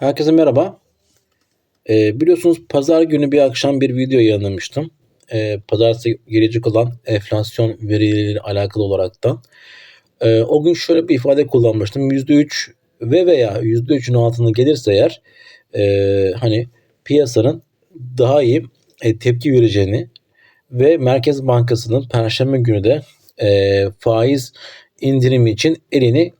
Herkese merhaba. Ee, biliyorsunuz pazar günü bir akşam bir video yayınlamıştım. Ee, pazartesi gelecek olan enflasyon verileriyle alakalı olaraktan. Ee, o gün şöyle bir ifade kullanmıştım. %3 ve veya %3'ün altına gelirse eğer e, hani piyasanın daha iyi e, tepki vereceğini ve Merkez Bankası'nın Perşembe günü de e, faiz indirimi için elini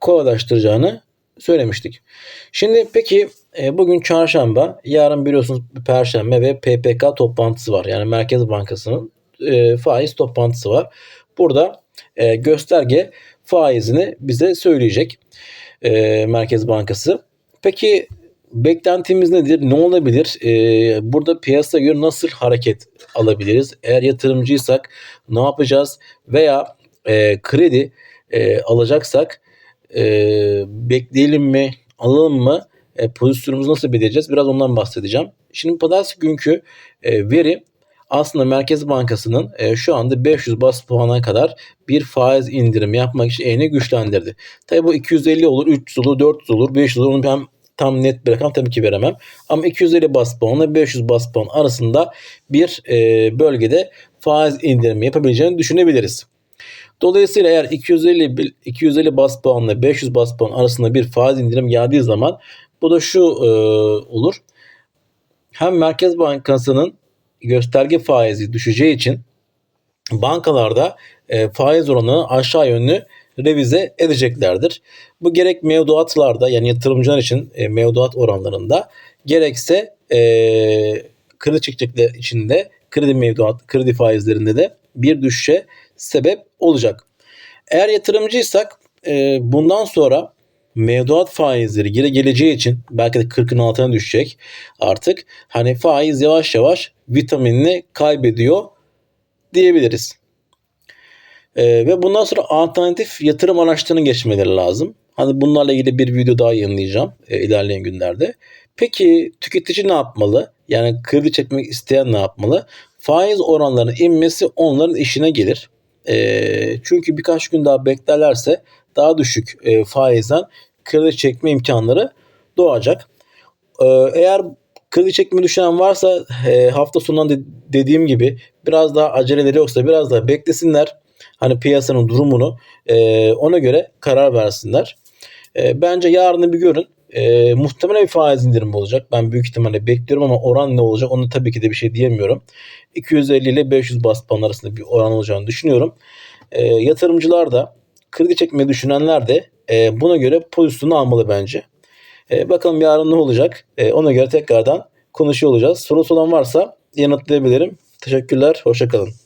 kolaylaştıracağını söylemiştik. Şimdi peki e, bugün çarşamba, yarın biliyorsunuz perşembe ve PPK toplantısı var. Yani Merkez Bankası'nın e, faiz toplantısı var. Burada e, gösterge faizini bize söyleyecek Merkez Bankası. Peki beklentimiz nedir? Ne olabilir? Burada piyasa göre nasıl hareket alabiliriz? Eğer yatırımcıysak ne yapacağız? Veya kredi alacaksak e, bekleyelim mi, alalım mı? E, pozisyonumuzu nasıl belirleyeceğiz? Biraz ondan bahsedeceğim. Şimdi pazartesi günkü e, veri aslında Merkez Bankası'nın e, şu anda 500 bas puana kadar bir faiz indirimi yapmak için elini güçlendirdi. Tabi bu 250 olur, 300 olur, 400 olur, 500 olur. Onu ben tam net bir rakam tabii ki veremem. Ama 250 bas puanla 500 bas puan arasında bir e, bölgede faiz indirimi yapabileceğini düşünebiliriz. Dolayısıyla eğer 250 250 bas puanla 500 bas puan arasında bir faiz indirim geldiği zaman bu da şu e, olur. Hem Merkez Bankası'nın gösterge faizi düşeceği için bankalarda e, faiz oranını aşağı yönlü revize edeceklerdir. Bu gerek mevduatlarda yani yatırımcılar için e, mevduat oranlarında gerekse e, kredi çekecekler içinde kredi mevduat, kredi faizlerinde de bir düşüşe sebep olacak. Eğer yatırımcıysak e, bundan sonra mevduat faizleri geri geleceği için belki de 40'ın altına düşecek artık. Hani faiz yavaş yavaş vitaminini kaybediyor diyebiliriz. E, ve bundan sonra alternatif yatırım araçlarına geçmeleri lazım. Hani bunlarla ilgili bir video daha yayınlayacağım e, ilerleyen günlerde. Peki tüketici ne yapmalı? Yani kredi çekmek isteyen ne yapmalı? Faiz oranlarının inmesi onların işine gelir. E, çünkü birkaç gün daha beklerlerse daha düşük e, faizden kredi çekme imkanları doğacak. E, eğer kredi çekme düşünen varsa e, hafta sonundan de, dediğim gibi biraz daha aceleleri yoksa biraz daha beklesinler. Hani piyasanın durumunu e, ona göre karar versinler. E, bence yarını bir görün. E, muhtemelen bir faiz indirimi olacak. Ben büyük ihtimalle bekliyorum ama oran ne olacak onu tabii ki de bir şey diyemiyorum. 250 ile 500 bas puan arasında bir oran olacağını düşünüyorum. E, yatırımcılar da kredi çekmeyi düşünenler de e, buna göre pozisyonu almalı bence. E, bakalım yarın ne olacak? E, ona göre tekrardan konuşuyor olacağız. Sorusu olan varsa yanıtlayabilirim. Teşekkürler. Hoşçakalın.